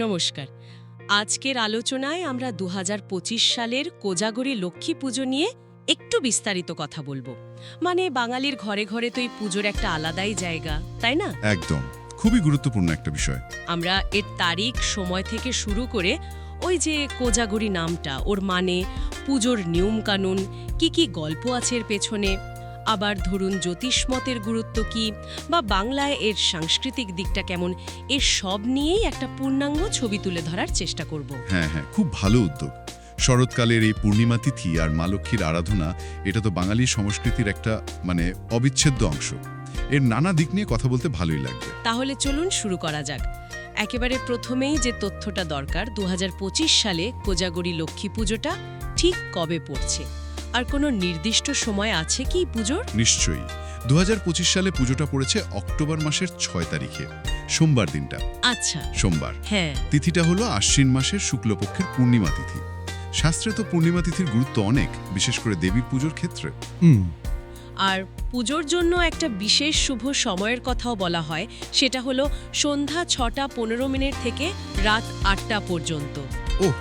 নমস্কার। আজকের আলোচনায় আমরা দু হাজার পঁচিশ সালের কোজাগরি লক্ষ্মী পুজো নিয়ে একটু বিস্তারিত কথা বলব। মানে বাঙালির ঘরে ঘরে তো এই পুজোর একটা আলাদাই জায়গা তাই না? একদম। খুবই গুরুত্বপূর্ণ একটা বিষয়। আমরা এর তারিখ সময় থেকে শুরু করে ওই যে কোজাগরি নামটা ওর মানে পুজোর নিয়মকানুন কি কি গল্প আছে এর পেছনে আবার ধরুন জ্যোতিষমতের গুরুত্ব কি বা বাংলায় এর সাংস্কৃতিক দিকটা কেমন এর সব নিয়েই একটা পূর্ণাঙ্গ ছবি তুলে ধরার চেষ্টা করব। হ্যাঁ হ্যাঁ খুব ভালো উদ্যোগ। শরৎকালের এই পূর্ণিমা তিথি আর মা লক্ষ্মীর আরাধনা এটা তো বাঙালি সংস্কৃতির একটা মানে অবিচ্ছেদ্য অংশ। এর নানা দিক নিয়ে কথা বলতে ভালোই লাগবে। তাহলে চলুন শুরু করা যাক। একেবারে প্রথমেই যে তথ্যটা দরকার দু হাজার পঁচিশ সালে কোজাগরি লক্ষ্মী পুজোটা ঠিক কবে পড়ছে? আর কোনো নির্দিষ্ট সময় আছে কি পুজোর? নিশ্চয়ই। দু হাজার পঁচিশ সালে পুজোটা পড়েছে অক্টোবর মাসের ছয় তারিখে সোমবার দিনটা। আচ্ছা। সোমবার। হ্যাঁ। তিথিটা হলো আশ্বিন মাসের শুক্লপক্ষের পূর্ণিমা তিথি। শাস্ত্রে তো পূর্ণিমা তিথির গুরুত্ব অনেক বিশেষ করে দেবী পুজোর ক্ষেত্রে। হুম। আর পুজোর জন্য একটা বিশেষ শুভ সময়ের কথাও বলা হয় সেটা হলো সন্ধ্যা ছটা পনেরো মিনিট থেকে রাত আটটা পর্যন্ত। ও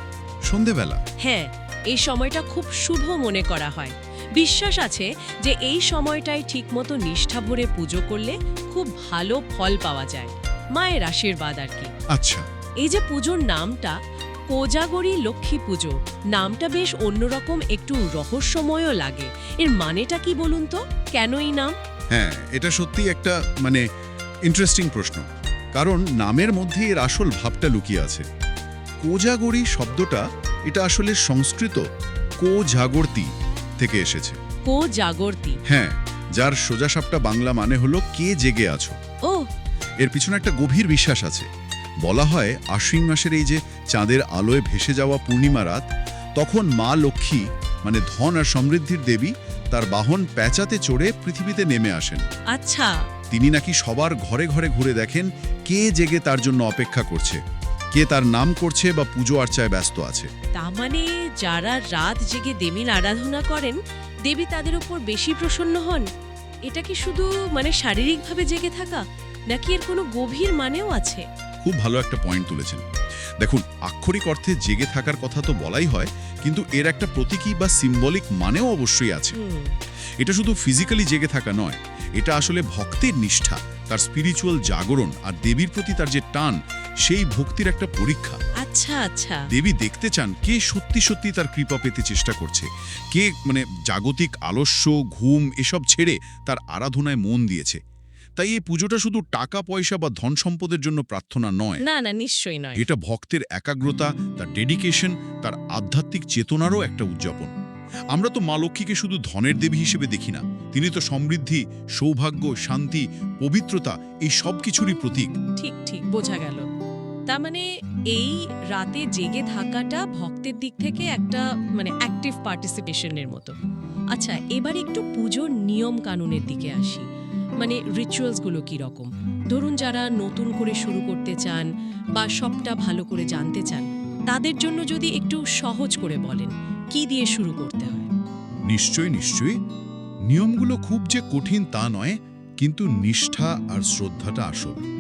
সন্ধেবেলা। হ্যাঁ এই সময়টা খুব শুভ মনে করা হয়। বিশ্বাস আছে যে এই সময়টায় ঠিকমতো নিষ্ঠা ভরে পুজো করলে খুব ভালো ফল পাওয়া যায়। মায়ের আশীর্বাদ আর কি। আচ্ছা। এই যে পুজোর নামটা কোজাগরি লক্ষ্মী পুজো নামটা বেশ অন্যরকম একটু রহস্যময়ও লাগে। এর মানেটা কি বলুন তো? কেন এই নাম? হ্যাঁ এটা সত্যি একটা মানে ইন্টারেস্টিং প্রশ্ন। কারণ নামের মধ্যে এর আসল ভাবটা লুকিয়ে আছে। কোজাগরি শব্দটা এটা আসলে সংস্কৃত কো জাগর্তি থেকে এসেছে। কো জাগরতি হ্যাঁ যার সোজাসাপটা বাংলা মানে হলো কে জেগে আছো। ও। এর পিছনে একটা গভীর বিশ্বাস আছে। বলা হয় আশ্বিন মাসের এই যে চাঁদের আলোয় ভেসে যাওয়া পূর্ণিমা রাত তখন মা লক্ষ্মী মানে ধন আর সমৃদ্ধির দেবী তার বাহন প্যাঁচাতে চড়ে পৃথিবীতে নেমে আসেন। আচ্ছা। তিনি নাকি সবার ঘরে ঘরে ঘুরে দেখেন কে জেগে তার জন্য অপেক্ষা করছে। কে তার নাম করছে বা পুজো আর্চায় ব্যস্ত আছে। তা মানে যারা রাত জেগে দেবীর আরাধনা করেন দেবী তাদের উপর বেশি প্রসন্ন হন? এটা কি শুধু মানে শারীরিকভাবে জেগে থাকা নাকি এর কোনো গভীর মানেও আছে? খুব ভালো একটা পয়েন্ট তুলেছেন। দেখুন আক্ষরিক অর্থে জেগে থাকার কথা তো বলাই হয় কিন্তু এর একটা প্রতীকী বা সিম্বলিক মানেও অবশ্যই আছে। এটা শুধু ফিজিক্যালি জেগে থাকা নয় এটা আসলে ভক্তের নিষ্ঠা তার স্পিরিচুয়াল জাগরণ আর দেবীর প্রতি তার যে টান সেই ভক্তির একটা পরীক্ষা। আচ্ছা আচ্ছা। দেবী দেখতে চান কে সত্যি সত্যি তার কৃপা পেতে চেষ্টা করছে। কে মানে জাগতিক আলস্য ঘুম এসব ছেড়ে তার আরাধনায় মন দিয়েছে। তাই এই পুজোটা শুধু টাকা পয়সা বা ধন সম্পদের জন্য প্রার্থনা নয়। না না নিশ্চয়ই নয়। এটা ভক্তের একাগ্রতা তার ডেডিকেশন তার আধ্যাত্মিক চেতনারও একটা উদযাপন। আমরা তো মা লক্ষ্মীকে শুধু ধনের দেবী হিসেবে দেখি না। তিনি তো সমৃদ্ধি সৌভাগ্য শান্তি পবিত্রতা এই সব কিছুরই প্রতীক। ঠিক ঠিক বোঝা গেল। তার মানে এই রাতে জেগে থাকাটা ভক্তের দিক থেকে একটা মানে অ্যাক্টিভ পার্টিসিপেশনের মতো। আচ্ছা এবার একটু পুজোর নিয়ম কানুনের দিকে আসি। মানে রিচুয়ালসগুলো কি রকম? ধরুন যারা নতুন করে শুরু করতে চান বা সবটা ভালো করে জানতে চান, তাদের জন্য যদি একটু সহজ করে বলেন, কি দিয়ে শুরু করতে হয়? নিশ্চয়ই নিশ্চয়ই। নিয়মগুলো খুব যে কঠিন তা নয়, কিন্তু নিষ্ঠা আর শ্রদ্ধাটা আসল।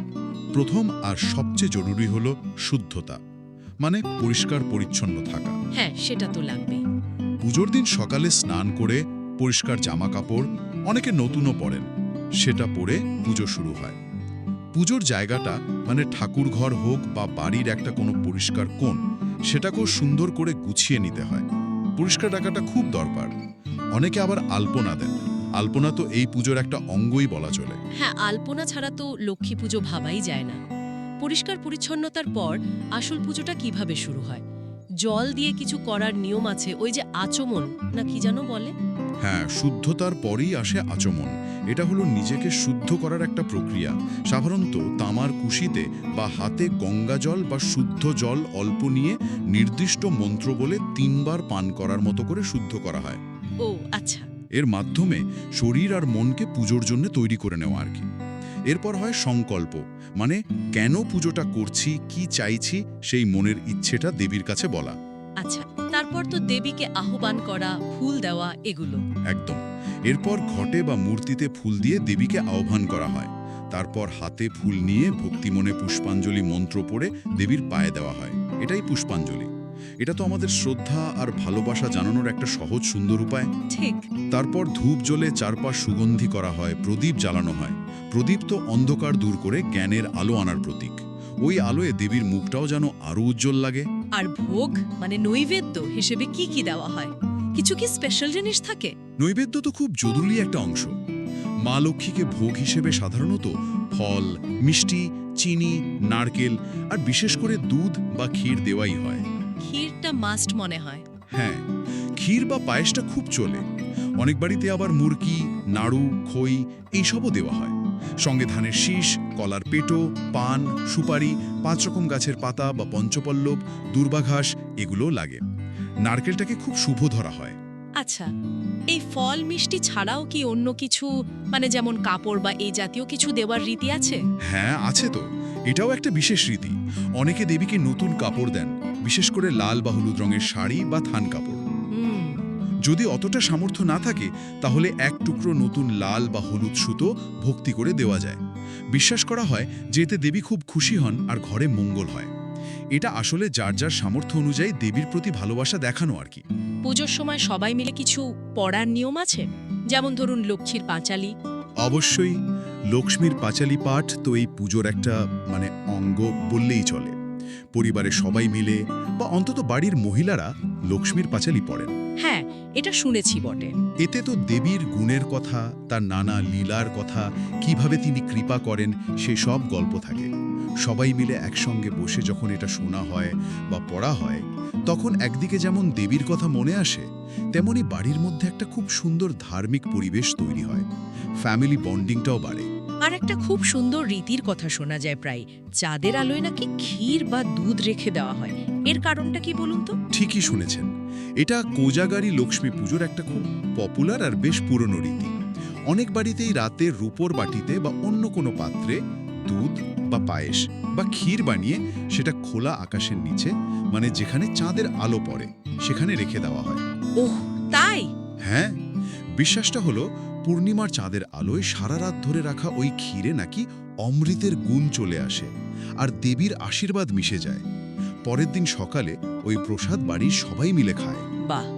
প্রথম আর সবচেয়ে জরুরি হলো শুদ্ধতা মানে পরিষ্কার পরিচ্ছন্ন থাকা। হ্যাঁ সেটা তো লাগবেই। পুজোর দিন সকালে স্নান করে পরিষ্কার জামা কাপড় অনেকে নতুনও পরেন সেটা পরে পুজো শুরু হয়। পুজোর জায়গাটা মানে ঠাকুর ঘর হোক বা বাড়ির একটা কোনো পরিষ্কার কোণ সেটাকেও সুন্দর করে গুছিয়ে নিতে হয়। পরিষ্কার রাখাটা খুব দরকার। অনেকে আবার আলপনা দেন। আলপনা তো এই পুজোর একটা অঙ্গই বলা চলে। হ্যাঁ আলপনা ছাড়া তো লক্ষ্মী পুজো ভাবাই যায় না। পরিষ্কার পরিচ্ছন্নতার পর আসল পুজোটা কীভাবে শুরু হয়? জল দিয়ে কিছু করার নিয়ম আছে ওই যে আচমন না কি যেন বলে? হ্যাঁ শুদ্ধতার পরেই আসে আচমন। এটা হলো নিজেকে শুদ্ধ করার একটা প্রক্রিয়া। সাধারণত তামার কুশিতে বা হাতে গঙ্গা জল বা শুদ্ধ জল অল্প নিয়ে নির্দিষ্ট মন্ত্র বলে তিনবার পান করার মতো করে শুদ্ধ করা হয়। ও আচ্ছা। এর মাধ্যমে শরীর আর মনকে পুজোর জন্য তৈরি করে নেওয়া আর কি। এরপর হয় সংকল্প মানে কেন পুজোটা করছি কি চাইছি সেই মনের ইচ্ছেটা দেবীর কাছে বলা। আচ্ছা তারপর তো দেবীকে আহ্বান করা ফুল দেওয়া এগুলো। একদম। এরপর ঘটে বা মূর্তিতে ফুল দিয়ে দেবীকে আহ্বান করা হয়। তারপর হাতে ফুল নিয়ে ভক্তিমনে পুষ্পাঞ্জলি মন্ত্র পড়ে দেবীর পায়ে দেওয়া হয়। এটাই পুষ্পাঞ্জলি। এটা তো আমাদের শ্রদ্ধা আর ভালোবাসা জানানোর একটা সহজ সুন্দর উপায়। ঠিক। তারপর ধূপ জ্বলে চারপাশ সুগন্ধি করা হয় প্রদীপ জ্বালানো হয়। প্রদীপ তো অন্ধকার দূর করে জ্ঞানের আলো আনার প্রতীক। ওই আলোয় দেবীর মুখটাও যেন আরও উজ্জ্বল লাগে। আর ভোগ মানে নৈবেদ্য হিসেবে কি কি দেওয়া হয়? কিছু কি স্পেশাল জিনিস থাকে? নৈবেদ্য তো খুব জরুরি একটা অংশ। মা লক্ষ্মীকে ভোগ হিসেবে সাধারণত ফল মিষ্টি চিনি নারকেল আর বিশেষ করে দুধ বা ক্ষীর দেওয়াই হয়। ক্ষীরটা মাস্ট মনে হয়। হ্যাঁ ক্ষীর বা পায়েসটা খুব চলে। অনেক বাড়িতে আবার মুরকি নাড়ু খই এইসবও দেওয়া হয়। সঙ্গে ধানের শীষ কলার পেটো পান সুপারি পাঁচ রকম গাছের পাতা বা পঞ্চপল্লব দুর্বাঘাস এগুলোও লাগে। নারকেলটাকে খুব শুভ ধরা হয়। আচ্ছা এই ফল মিষ্টি ছাড়াও কি অন্য কিছু মানে যেমন কাপড় বা এই জাতীয় কিছু দেওয়ার রীতি আছে? হ্যাঁ আছে তো। এটাও একটা বিশেষ রীতি। অনেকে দেবীকে নতুন কাপড় দেন। বিশেষ করে লাল বা হলুদ রঙের শাড়ি বা থান কাপড়। যদি অতটা সামর্থ্য না থাকে তাহলে এক টুকরো নতুন লাল বা হলুদ সুতো ভক্তি করে দেওয়া যায়। বিশ্বাস করা হয় যে এতে দেবী খুব খুশি হন আর ঘরে মঙ্গল হয়। এটা আসলে যার যার সামর্থ্য অনুযায়ী দেবীর প্রতি ভালোবাসা দেখানো আর কি। পুজোর সময় সবাই মিলে কিছু পড়ার নিয়ম আছে? যেমন ধরুন লক্ষ্মীর পাঁচালী। অবশ্যই লক্ষ্মীর পাঁচালী পাঠ তো এই পুজোর একটা মানে অঙ্গ বললেই চলে। পরিবারের সবাই মিলে বা অন্তত বাড়ির মহিলারা লক্ষ্মীর পাঁচালী পড়েন। হ্যাঁ এটা শুনেছি বটে। এতে তো দেবীর গুণের কথা তার নানা লীলার কথা কীভাবে তিনি কৃপা করেন সে সব গল্প থাকে। সবাই মিলে একসঙ্গে বসে যখন এটা শোনা হয় বা পড়া হয় তখন একদিকে যেমন দেবীর কথা মনে আসে তেমনি বাড়ির মধ্যে একটা খুব সুন্দর ধার্মিক পরিবেশ তৈরি হয়। ফ্যামিলি বন্ডিংটাও বাড়ে। আর একটা খুব সুন্দর রীতির কথা শোনা যায় প্রায়। চাঁদের আলোয় নাকি ক্ষীর বা দুধ রেখে দেওয়া হয়। এর কারণটা কি বলুন তো? ঠিকই শুনেছেন। এটা কোজাগারি লক্ষ্মী পুজোর একটা খুব পপুলার আর বেশ পুরনো রীতি। অনেক বাড়িতেই রাতে রূপোর বাটিতে বা অন্য কোনো পাত্রে দুধ বা পায়েস বা ক্ষীর বানিয়ে সেটা খোলা আকাশের নিচে মানে যেখানে চাঁদের আলো পড়ে সেখানে রেখে দেওয়া হয়। ওহ তাই? হ্যাঁ বিশ্বাসটা হলো পূর্ণিমার চাঁদের আলোয় সারা রাত ধরে রাখা ওই ক্ষীরে নাকি অমৃতের গুণ চলে আসে আর দেবীর আশীর্বাদ মিশে যায়। পরের দিন সকালে ওই প্রসাদ বাড়ির সবাই মিলে খায়।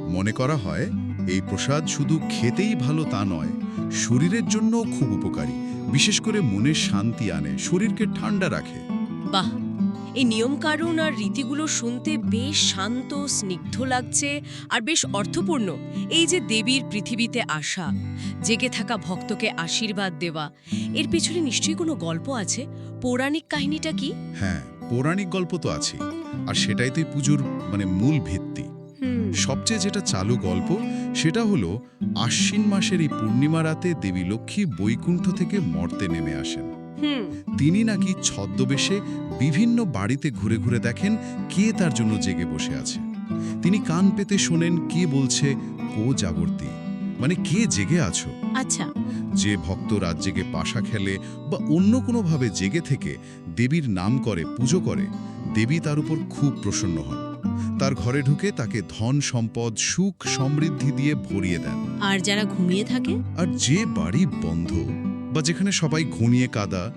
মনে করা হয় এই প্রসাদ শুধু খেতেই ভালো তা নয় শরীরের জন্যও খুব উপকারী বিশেষ করে মনের শান্তি আনে শরীরকে ঠান্ডা রাখে। বাহ! এই নিয়মকানুন আর রীতিগুলো শুনতে বেশ শান্ত স্নিগ্ধ লাগছে আর বেশ অর্থপূর্ণ। এই যে দেবীর পৃথিবীতে আসা জেগে থাকা ভক্তকে আশীর্বাদ দেওয়া এর পেছনে নিশ্চয়ই কোনো গল্প আছে? পৌরাণিক কাহিনীটা কি? হ্যাঁ পৌরাণিক গল্প তো আছে আর সেটাই তো এই পুজোর মানে মূল ভিত্তি। হুম। সবচেয়ে যেটা চালু গল্প সেটা হলো আশ্বিন মাসের এই পূর্ণিমা রাতে দেবী লক্ষ্মী বৈকুণ্ঠ থেকে মর্তে নেমে আসেন। তিনি নাকি ছদ্মবেশে বিভিন্ন বাড়িতে ঘুরে ঘুরে দেখেন কে তার জন্য জেগে বসে আছে। তিনি কান পেতে শোনেন কে বলছে কো জাগর্তি? মানে কে জেগে আছো? আচ্ছা। যে ভক্ত রাত জেগে পাশা খেলে বা অন্য কোনোভাবে জেগে থেকে দেবীর নাম করে পুজো করে দেবী তার উপর খুব প্রসন্ন হন। তার ঘরে ঢুকে তাকে ধন সম্পদ সুখ সমৃদ্ধি দিয়ে ভরিয়ে দেন। আর যারা ঘুমিয়ে থাকে? আর যে বাড়ি বন্ধ বা যেখানে সবাই ঘুমিয়ে কাদা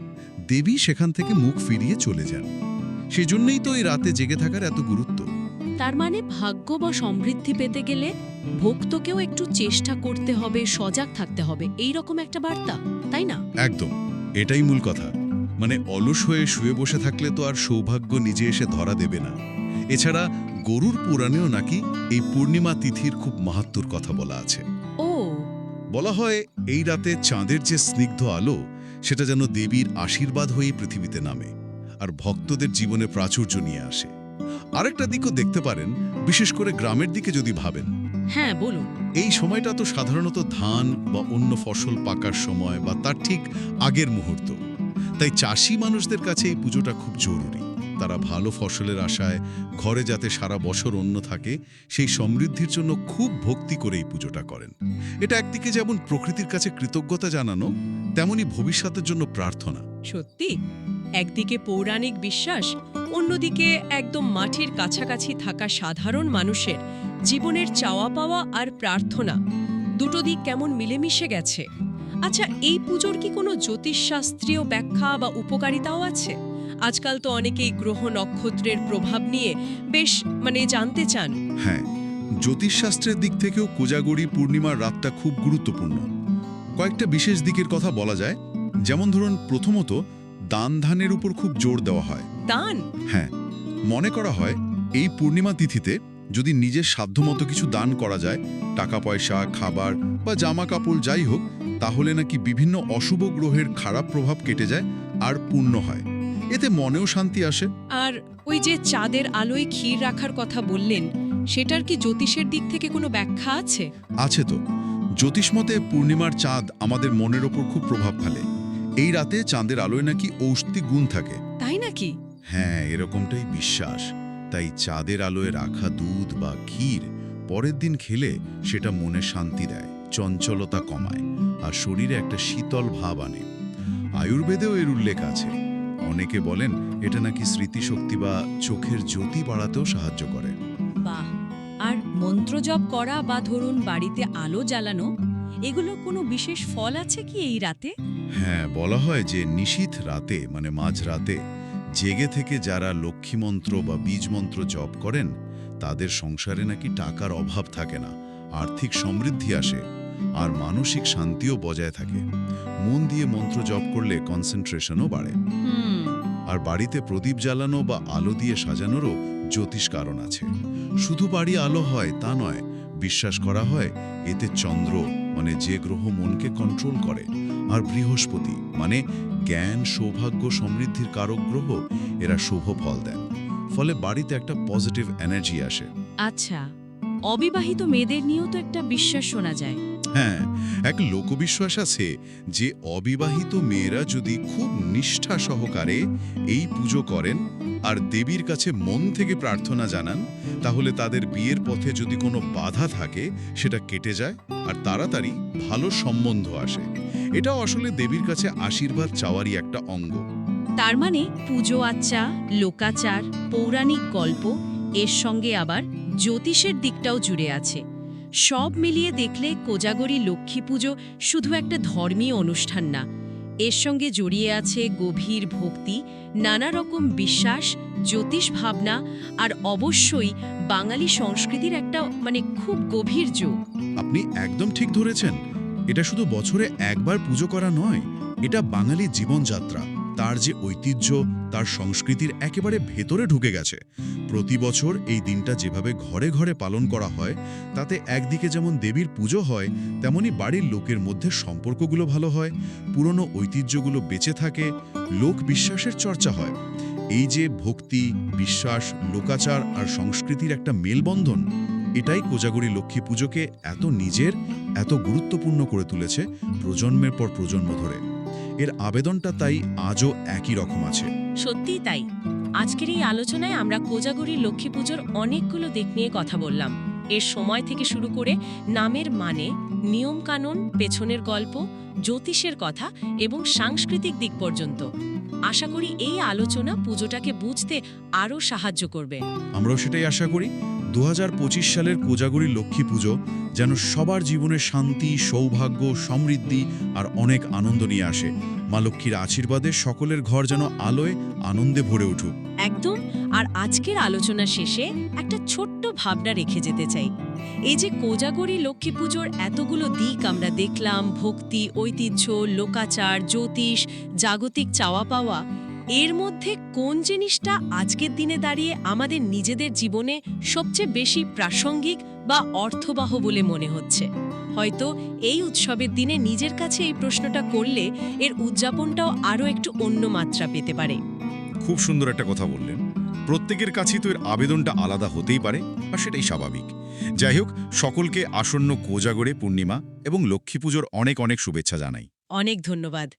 দেবী সেখান থেকে মুখ ফিরিয়ে চলে যান। সেই জন্যই তো এই রাতে জেগে থাকার এত গুরুত্ব। তার মানে ভাগ্য বা সমৃদ্ধি পেতে গেলে ভক্তকেও একটু চেষ্টা করতে হবে সজাগ থাকতে হবে। এই রকম একটা বার্তা তাই না? একদম। এটাই মূল কথা। মানে অলস হয়ে শুয়ে বসে থাকলে তো আর সৌভাগ্য নিজে এসে ধরা দেবে না। এছাড়া গরুর পুরাণেও নাকি এই পূর্ণিমা তিথির খুব মাহাত্মর কথা বলা আছে। ও বলা হয় এই রাতে চাঁদের যে স্নিগ্ধ আলো সেটা যেন দেবীর আশীর্বাদ হয়ে পৃথিবীতে নামে আর ভক্তদের জীবনে প্রাচুর্য নিয়ে আসে। আরেকটা দিকও দেখতে পারেন বিশেষ করে গ্রামের দিকে যদি ভাবেন। হ্যাঁ বলুন। এই সময়টা তো সাধারণত ধান বা অন্য ফসল পাকার সময় বা তার ঠিক আগের মুহূর্ত। তাই চাষি মানুষদের কাছে এই পুজোটা খুব জরুরি। তারা ভালো ফসলের আশায় ঘরে যাতে সারা বছর অন্য থাকে, সেই সমৃদ্ধির জন্য খুব ভক্তি করে এই পুজোটা করেন। এটা একদিকে যেমন প্রকৃতির কাছে কৃতজ্ঞতা জানানো, তেমনি ভবিষ্যতের জন্য প্রার্থনা। সত্যি? একদিকে পৌরাণিক বিশ্বাস, অন্যদিকে একদম মাটির কাছাকাছি থাকা সাধারণ মানুষের জীবনের চাওয়া পাওয়া আর প্রার্থনা। দুটো দিক কেমন মিলেমিশে গেছে। আচ্ছা এই পুজোর কি কোনো জ্যোতিষশাস্ত্রীয় ব্যাখ্যা বা উপকারিতাও আছে? আজকাল তো অনেকেই গ্রহ নক্ষত্রের প্রভাব নিয়ে বেশ মানে জানতে চান। হ্যাঁ জ্যোতিষশাস্ত্রের দিক থেকেও কোজাগরি পূর্ণিমার রাতটা খুব গুরুত্বপূর্ণ। কয়েকটা বিশেষ দিকের কথা বলা যায়। যেমন ধরুন প্রথমত দান ধানের উপর খুব জোর দেওয়া হয়। দান? হ্যাঁ মনে করা হয় এই পূর্ণিমা তিথিতে যদি নিজের সাধ্যমতো কিছু দান করা যায় টাকা পয়সা খাবার বা জামা কাপড় যাই হোক তাহলে নাকি বিভিন্ন অশুভ গ্রহের খারাপ প্রভাব কেটে যায় আর পূর্ণ হয়। এতে মনেও শান্তি আসে। আর ওই যে চাঁদের আলোয় ক্ষীর রাখার কথা বললেন সেটার কি জ্যোতিষের দিক থেকে কোনো ব্যাখ্যা আছে? আছে তো। জ্যোতিষমতে পূর্ণিমার চাঁদ আমাদের মনের ওপর খুব প্রভাব ফেলে। এই রাতে চাঁদের আলোয় নাকি ঔষধি গুণ থাকে। তাই নাকি? হ্যাঁ এরকমটাই বিশ্বাস। তাই চাঁদের আলোয় রাখা দুধ বা ক্ষীর পরের দিন খেলে সেটা মনে শান্তি দেয় চঞ্চলতা কমায় আর শরীরে একটা শীতল ভাব আনে। আয়ুর্বেদেও এর উল্লেখ আছে। অনেকে বলেন এটা নাকি স্মৃতিশক্তি বা চোখের জ্যোতি বাড়াতেও সাহায্য করে। বাহ! আর মন্ত্রজপ করা বা ধরুন বাড়িতে আলো জ্বালানো এগুলোর কোনো বিশেষ ফল আছে কি এই রাতে? হ্যাঁ বলা হয় যে নিশীথ রাতে মানে মাঝ রাতে জেগে থেকে যারা লক্ষ্মী মন্ত্র বা বীজ মন্ত্র জপ করেন তাদের সংসারে নাকি টাকার অভাব থাকে না আর্থিক সমৃদ্ধি আসে আর মানসিক শান্তিও বজায় থাকে। মন দিয়ে মন্ত্র জপ করলে কনসেন্ট্রেশনও বাড়ে। হুম আর বাড়িতে প্রদীপ জ্বালানো বা আলো দিয়ে সাজানোরও জ্যোতিষ কারণ আছে। শুধু বাড়ি আলো হয় তা নয়, বিশ্বাস করা হয় এতে চন্দ্র মানে যে গ্রহ মনকে কন্ট্রোল করে, আর বৃহস্পতি মানে জ্ঞান, সৌভাগ্য সমৃদ্ধির কারক গ্রহ, এরা শুভ ফল দেন। ফলে বাড়িতে একটা পজিটিভ এনার্জি আসে। আচ্ছা অবিবাহিত মেয়েদের নিয়েও তো একটা বিশ্বাস শোনা যায়। হ্যাঁ এক লোকবিশ্বাস আছে যে অবিবাহিত মেয়েরা যদি খুব নিষ্ঠা সহকারে এই পুজো করেন আর দেবীর কাছে মন থেকে প্রার্থনা জানান, তাহলে তাদের বিয়ের পথে যদি কোনো বাধা থাকে, সেটা কেটে যায় আর তাড়াতাড়ি ভালো সম্বন্ধ আসে। এটাও আসলে দেবীর কাছে আশীর্বাদ চাওয়ারই একটা অঙ্গ। তার মানে পুজো আচ্চা লোকাচার, পৌরাণিক গল্প, এর সঙ্গে আবার জ্যোতিষের দিকটাও জুড়ে আছে। সব মিলিয়ে দেখলে কোজাগরী লক্ষ্মী পুজো শুধু একটা ধর্মীয় অনুষ্ঠান না। এর সঙ্গে জড়িয়ে আছে গভীর ভক্তি, নানা রকম বিশ্বাস, জ্যোতিষ ভাবনা আর অবশ্যই বাঙালি সংস্কৃতির একটা মানে খুব গভীর যোগ। আপনি একদম ঠিক ধরেছেন। এটা শুধু বছরে একবার পুজো করা নয়, এটা বাঙালি জীবনযাত্রা। তার যে ঐতিহ্য, তার সংস্কৃতির একেবারে ভেতরে ঢুকে গেছে। প্রতি বছর এই দিনটা যেভাবে ঘরে ঘরে পালন করা হয়, তাতে একদিকে যেমন দেবীর পুজো হয়, তেমনি বাড়ির লোকের মধ্যে সম্পর্কগুলো ভালো হয়, পুরনো ঐতিহ্যগুলো বেঁচে থাকে, লোক বিশ্বাসের চর্চা হয়। এই যে ভক্তি, বিশ্বাস, লোকাচার আর সংস্কৃতির একটা মেলবন্ধন, এটাই কোজাগরী লক্ষ্মী পুজোকে এত নিজের, এত গুরুত্বপূর্ণ করে তুলেছে প্রজন্মের পর প্রজন্ম ধরে। এর আবেদনটা তাই আজও একই রকম আছে। সত্যিই তাই। আজকের এই আলোচনায় আমরা কোজাগুরি লক্ষ্মী পুজোর অনেকগুলো দিক নিয়ে কথা বললাম। এর সময় থেকে শুরু করে নামের মানে নিয়মকানুন, পেছনের গল্প, জ্যোতিষের কথা এবং সাংস্কৃতিক দিক পর্যন্ত। আশা করি এই আলোচনা পুজোটাকে বুঝতে আরও সাহায্য করবে। আমরাও সেটাই আশা করি। দু হাজার পঁচিশ সালের কোজাগরি লক্ষ্মী পুজো যেন সবার জীবনে শান্তি সৌভাগ্য সমৃদ্ধি আর অনেক আনন্দ নিয়ে আসে। মা লক্ষ্মীর আশীর্বাদে সকলের ঘর যেন আলোয় আনন্দে ভরে উঠুক। একদম। আর আজকের আলোচনা শেষে একটা ছোট্ট ভাবনা রেখে যেতে চাই। এই যে কোজাগরী লক্ষ্মী পুজোর এতগুলো দিক আমরা দেখলাম, ভক্তি, ঐতিহ্য, লোকাচার, জ্যোতিষ, জাগতিক চাওয়া পাওয়া, এর মধ্যে কোন জিনিসটা আজকের দিনে দাঁড়িয়ে আমাদের নিজেদের জীবনে সবচেয়ে বেশি প্রাসঙ্গিক বা অর্থবাহ বলে মনে হচ্ছে? হয়তো এই উৎসবের দিনে নিজের কাছে এই প্রশ্নটা করলে এর উদযাপনটাও আরও একটু অন্য মাত্রা পেতে পারে। খুব সুন্দর একটা কথা বললেন। প্রত্যেকের কাছেই তো এর আবেদনটা আলাদা হতেই পারে, আর সেটাই স্বাভাবিক। যাই হোক, সকলকে আসন্ন কোজাগরে পূর্ণিমা এবং লক্ষ্মী পুজোর অনেক অনেক শুভেচ্ছা জানাই। অনেক ধন্যবাদ।